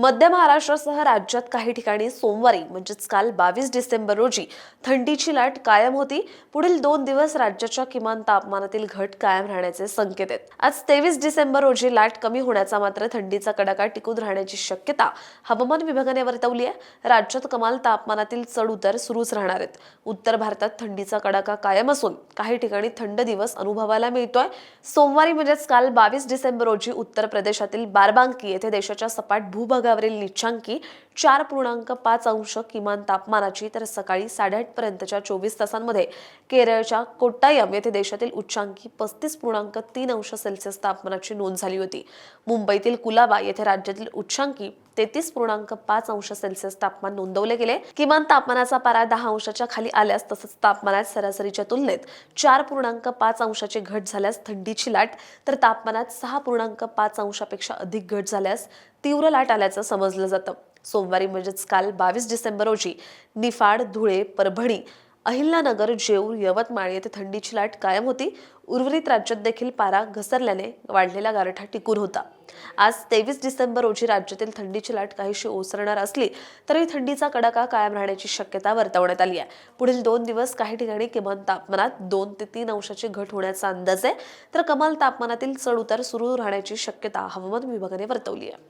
मध्य महाराष्ट्रासह राज्यात काही ठिकाणी सोमवारी म्हणजेच काल बावीस डिसेंबर रोजी थंडीची लाट कायम होती. पुढील दोन दिवस राज्याच्या किमान तापमानातील घट कायम राहण्याचे संकेत आहेत. आज तेवीस डिसेंबर रोजी लाट कमी होण्याचा मात्र थंडीचा कडाका टिकून राहण्याची शक्यता हवामान विभागाने वर्तवली आहे. राज्यात कमाल तापमानातील चढ उतार सुरूच राहणार आहेत. उत्तर भारतात थंडीचा कडाका कायम असून काही ठिकाणी थंड दिवस अनुभवायला मिळतोय. सोमवारी म्हणजेच काल बावीस डिसेंबर रोजी उत्तर प्रदेशातील बारबांकी येथे देशाच्या सपाट भूभागावरील निचांकी चार पूर्णांक पाच अंश किमान तापमानाची तर सकाळी साडेआठ पर्यंतच्या चोवीस तासांमध्ये केरळच्या कोट्टायम येथे देशातील उच्चांकी पस्तीस पूर्णांक तीन अंश सेल्सिअस तापमानाची नोंद झाली होती. मुंबईतील कुलाबा येथे राज्यातील उच्चांकी तेहतीस पूर्णांक पाच अंश सेल्सिअस तापमान नोंदवले गेले. किमान तापमानाचा पारा दहा अंशाच्या खाली आल्यास तसंच तापमानात सरासरीच्या तुलनेत चार पूर्णांक पाच अंशाची घट झाल्यास थंडीची लाट तर तापमानात सहा पूर्णांक पाच अंशापेक्षा अधिक घट झाल्यास तीव्र लाट आल्याचं समजलं जातं. सोमवारी म्हणजेच काल बावीस डिसेंबर रोजी निफाड धुळे परभणी अहिल्यानगर जेऊर यवतमाळ येथे थंडीची लाट कायम होती. उर्वरित राज्यात देखील पारा घसरल्याने वाढलेला गारठा टिकून होता. आज तेवीस डिसेंबर रोजी राज्यातील थंडीची लाट काहीशी ओसरणार असली तरी थंडीचा कडाका कायम राहण्याची शक्यता वर्तवण्यात आली आहे. पुढील दोन दिवस काही ठिकाणी किमान तापमानात दोन ते तीन अंशाची घट होण्याचा अंदाज आहे. तर कमाल तापमानातील चढउतार सुरू राहण्याची शक्यता हवामान विभागाने वर्तवली आहे.